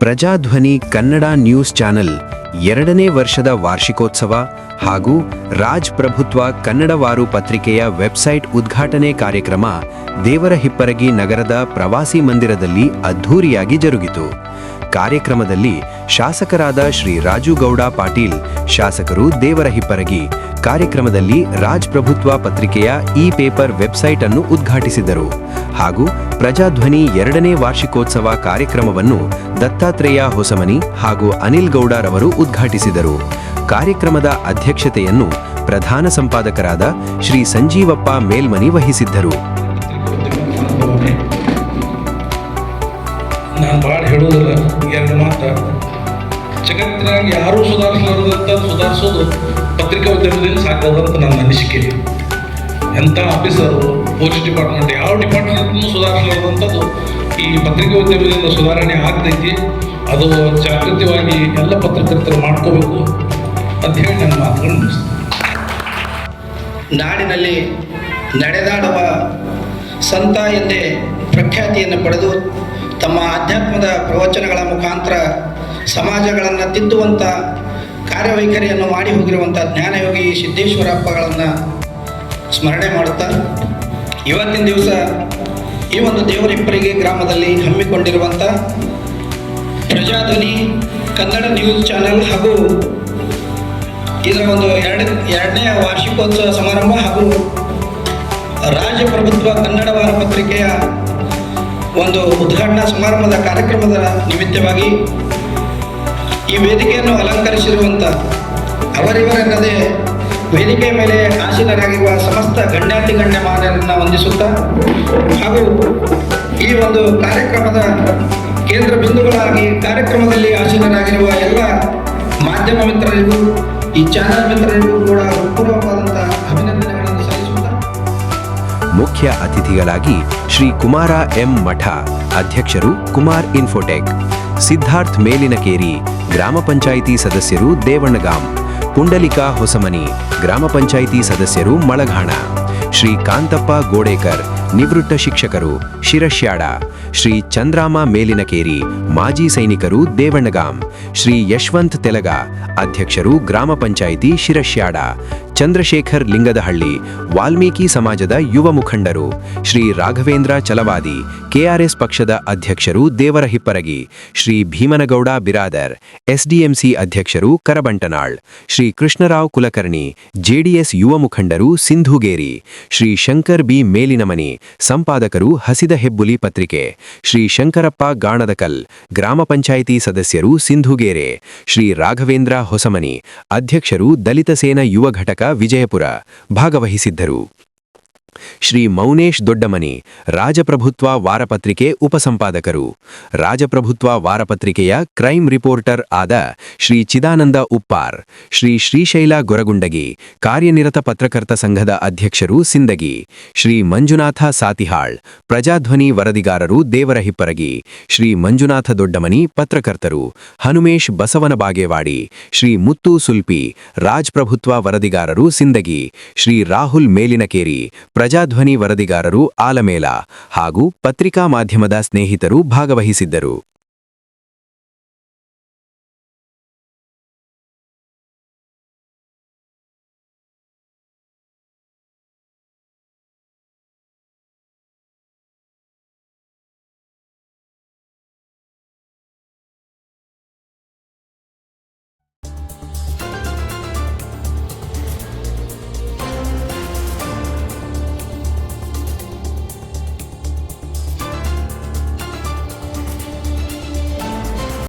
Prajadhwani Kannada news channel ಎರಡನೇ ವರ್ಷದ ವಾರ್ಷಿಕೋತ್ಸವ ಹಾಗೂ ರಾಜ್ ಪ್ರಭುತ್ವ ಕನ್ನಡವಾರು ಪತ್ರಿಕೆಯ ವೆಬ್ಸೈಟ್ ಉದ್ಘಾಟನೆ ಕಾರ್ಯಕ್ರಮ ದೇವರ ಹಿಪ್ಪರಗಿ ನಗರದ ಪ್ರವಾಸಿ ಮಂದಿರದಲ್ಲಿ ಅದ್ಧೂರಿಯಾಗಿ ಜರುಗಿತು. ಕಾರ್ಯಕ್ರಮದಲ್ಲಿ ಶಾಸಕರಾದ ಶ್ರೀ ರಾಜುಗೌಡ ಪಾಟೀಲ್, ಶಾಸಕರು ದೇವರ ಹಿಪ್ಪರಗಿ ಕಾರ್ಯಕ್ರಮದಲ್ಲಿ ರಾಜ್ ಪ್ರಭುತ್ವ ಪತ್ರಿಕೆಯ ಇ ಪೇಪರ್ ವೆಬ್ಸೈಟ್ ಅನ್ನು ಉದ್ಘಾಟಿಸಿದರು. ಹಾಗೂ ಪ್ರಜಾಧ್ವನಿ ಎರಡನೇ ವಾರ್ಷಿಕೋತ್ಸವ ಕಾರ್ಯಕ್ರಮವನ್ನು ದತ್ತಾತ್ರೇಯ ಹೊಸಮನಿ ಹಾಗೂ ಅನಿಲ್ ಗೌಡರವರು ಉದ್ಘಾಟಿಸಿದರು. ಕಾರ್ಯಕ್ರಮದ ಅಧ್ಯಕ್ಷತೆಯನ್ನು ಪ್ರಧಾನ ಸಂಪಾದಕರಾದ ಶ್ರೀ ಸಂಜೀವಪ್ಪ ಮೇಲ್ಮನಿ ವಹಿಸಿದ್ದರು. ನಾನು ಭಾಳ ಹೇಳೋದಿಲ್ಲ ಎರಡು ಮಾತು ಜಗತ್ತಿನಾಗ ಯಾರೂ ಸುಧಾರಿಸಲಾರದಂತ ಸುಧಾರಿಸೋದು ಪತ್ರಿಕಾ ಉದ್ಯಮದಿಂದ ಸಾಧ್ಯದಂತ ನನ್ನ ಅನಿಸಿಕೆ. ಎಂಥ ಆಫೀಸರು ಪೋಸ್ಟ್ ಡಿಪಾರ್ಟ್ಮೆಂಟ್, ಯಾವ ಡಿಪಾರ್ಟ್ಮೆಂಟ್ನೂ ಸುಧಾರಿಸಲಾರದಂಥದ್ದು ಈ ಪತ್ರಿಕಾ ಉದ್ಯಮದಿಂದ ಸುಧಾರಣೆ ಆಗ್ತೈತಿ. ಅದು ಜಾಗೃತಿವಾಗಿ ಎಲ್ಲ ಪತ್ರಕರ್ತರು ಮಾಡ್ಕೋಬೇಕು ಅಂತ ಹೇಳಿ ನನ್ನ ಮಾತುಗಳು ನಾಡಿನಲ್ಲಿ ನಡೆದಾಡುವ ಸಂತ ಎಂದೇ ಪ್ರಖ್ಯಾತಿಯನ್ನು ಪಡೆದು ತಮ್ಮ ಆಧ್ಯಾತ್ಮದ ಪ್ರವಚನಗಳ ಮುಖಾಂತರ ಸಮಾಜಗಳನ್ನು ತಿದ್ದುವಂಥ ಕಾರ್ಯವೈಖರಿಯನ್ನು ಮಾಡಿ ಹೋಗಿರುವಂಥ ಜ್ಞಾನಯೋಗಿ ಸಿದ್ದೇಶ್ವರಪ್ಪಗಳನ್ನು ಸ್ಮರಣೆ ಮಾಡುತ್ತಾ ಇವತ್ತಿನ ದಿವಸ ಈ ಒಂದು ದೇವರಿಪ್ಪರಿಗೆ ಗ್ರಾಮದಲ್ಲಿ ಹಮ್ಮಿಕೊಂಡಿರುವಂಥ ಪ್ರಜಾಧ್ವನಿ ಕನ್ನಡ ನ್ಯೂಸ್ ಚಾನೆಲ್ ಹಾಗೂ ಇದರ ಒಂದು ಎರಡು, ಎರಡನೇ ವಾರ್ಷಿಕೋತ್ಸವ ಸಮಾರಂಭ ಹಾಗೂ ರಾಜಪ್ರಭುತ್ವ ಕನ್ನಡ ವಾರ ಪತ್ರಿಕೆಯ ಒಂದು ಉದ್ಘಾಟನಾ ಸಮಾರಂಭದ ಕಾರ್ಯಕ್ರಮದ ನಿಮಿತ್ತವಾಗಿ ವೇದಿಕೆಯನ್ನು ಅಲಂಕರಿಸಿರುವಂಥ ಅವರಿವರೆನ್ನದೇ ವೇದಿಕೆ ಮೇಲೆ ಆಸೀನರಾಗಿರುವ ಸಮಸ್ತ ಗಣ್ಯಾತಿ ಗಣ್ಯಮಾನ್ಯರನ್ನು ವಂದಿಸುತ್ತಾ ಹಾಗೂ ಈ ಒಂದು ಕಾರ್ಯಕ್ರಮದ ಕೇಂದ್ರ ಬಿಂದುಗಳಾಗಿ ಕಾರ್ಯಕ್ರಮದಲ್ಲಿ ಆಸೀನರಾಗಿರುವ ಎಲ್ಲ ಮಾಧ್ಯಮ ಮಿತ್ರರಿಗೂ, ಈ ಚಾನಲ್ ಮಿತ್ರರಿಗೂ ಕೂಡ ಪೂರ್ವಕವಾದಂತಹ ಅಭಿನಂದನೆಗಳನ್ನು ಸಲ್ಲಿಸುತ್ತಾ. ಮುಖ್ಯ ಅತಿಥಿಗಳಾಗಿ ಶ್ರೀ ಕುಮಾರ ಎಂ ಮಠ ಅಧ್ಯಕ್ಷರು ಕುಮಾರ್ ಇನ್ಫೋಟೆಕ್. ಸಿದ್ಧಾರ್ಥ್ ಮೇಲಿನಕೇರಿ ಗ್ರಾಮ ಪಂಚಾಯಿತಿ ಸದಸ್ಯರು ದೇವಣ್ಣಗಾಂ, ಪುಂಡಲಿಕಾ ಹೊಸಮನಿ, ಗ್ರಾಮ ಪಂಚಾಯಿತಿ ಸದಸ್ಯರು ಮಳಘಾಣ, ಶ್ರೀ ಕಾಂತಪ್ಪ ಗೋಡೇಕರ್, ನಿವೃತ್ತ ಶಿಕ್ಷಕರು ಶಿರಶ್ಯಾಡ, ಶ್ರೀ ಚಂದ್ರಾಮ ಮೇಲಿನಕೇರಿ ಮಾಜಿ ಸೈನಿಕರು ದೇವಣ್ಣಗಾಂ, ಶ್ರೀ ಯಶವಂತ್ ತೆಲಗ, ಅಧ್ಯಕ್ಷರು ಗ್ರಾಮ ಪಂಚಾಯಿತಿ ಶಿರಶ್ಯಾಡ ಚಂದ್ರಶೇಖರ್ ಲಿಂಗದಹಳ್ಳಿ, ವಾಲ್ಮೀಕಿ ಸಮಾಜದ ಯುವ ಮುಖಂಡರು, ಶ್ರೀ ರಾಘವೇಂದ್ರ ಚಲವಾದಿ, ಕೆಆರ್ಎಸ್ ಪಕ್ಷದ ಅಧ್ಯಕ್ಷರು ದೇವರ ಹಿಪ್ಪರಗಿ ಶ್ರೀ ಭೀಮನಗೌಡ ಬಿರಾದರ್, ಎಸ್ಡಿಎಂಸಿ ಅಧ್ಯಕ್ಷರು ಕರಬಂಟನಾಳ್, ಶ್ರೀ ಕೃಷ್ಣರಾವ್ ಕುಲಕರ್ಣಿ, ಜೆಡಿಎಸ್ ಯುವ ಮುಖಂಡರು ಸಿಂಧುಗೇರಿ, ಶ್ರೀ ಶಂಕರ್ ಬಿ ಮೇಲಿನಮನಿ, ಸಂಪಾದಕರು ಹಸಿದ ಹೆಬ್ಬುಲಿ ಪತ್ರಿಕೆ, ಶ್ರೀ ಶಂಕರಪ್ಪ ಗಾಣದಕಲ್ ಗ್ರಾಮ ಪಂಚಾಯಿತಿ ಸದಸ್ಯರು ಸಿಂಧುಗೇರೆ, ಶ್ರೀ ರಾಘವೇಂದ್ರ ಹೊಸಮನಿ, ಅಧ್ಯಕ್ಷರು ದಲಿತ ಸೇನಾ ಯುವ ಘಟಕ ವಿಜಯಪುರ ಭಾಗವಹಿಸಿದ್ದರು. ಶ್ರೀ ಮೌನೇಶ್ ದೊಡ್ಡಮನಿ, ರಾಜಪ್ರಭುತ್ವ ವಾರಪತ್ರಿಕೆ ಉಪಸಂಪಾದಕರು. ರಾಜಪ್ರಭುತ್ವ ವಾರಪತ್ರಿಕೆಯ ಕ್ರೈಮ್ ರಿಪೋರ್ಟರ್ ಆದ ಶ್ರೀ ಚಿದಾನಂದ ಉಪ್ಪಾರ್, ಶ್ರೀ ಶ್ರೀಶೈಲ ಗೊರಗುಂಡಗಿ, ಕಾರ್ಯನಿರತ ಪತ್ರಕರ್ತ ಸಂಘದ ಅಧ್ಯಕ್ಷರು ಸಿಂದಗಿ, ಶ್ರೀ ಮಂಜುನಾಥ ಸಾತಿಹಾಳ್, ಪ್ರಜಾಧ್ವನಿ ವರದಿಗಾರರು ದೇವರ ಹಿಪ್ಪರಗಿ ಶ್ರೀ ಮಂಜುನಾಥ ದೊಡ್ಡಮನಿ ಪತ್ರಕರ್ತರು, ಹನುಮೇಶ್ ಬಸವನ ಬಾಗೇವಾಡಿ ಶ್ರೀ ಮುತ್ತು ಸುಲ್ಪಿ ರಾಜಪ್ರಭುತ್ವ ವರದಿಗಾರರು ಸಿಂದಗಿ, ಶ್ರೀ ರಾಹುಲ್ ಮೇಲಿನಕೇರಿ ಪ್ರಜಾಧ್ವನಿ ವರದಿಗಾರರು ಆಲಮೇಲ ಹಾಗೂ ಪತ್ರಿಕಾ ಮಾಧ್ಯಮದ ಸ್ನೇಹಿತರು ಭಾಗವಹಿಸಿದ್ದರು.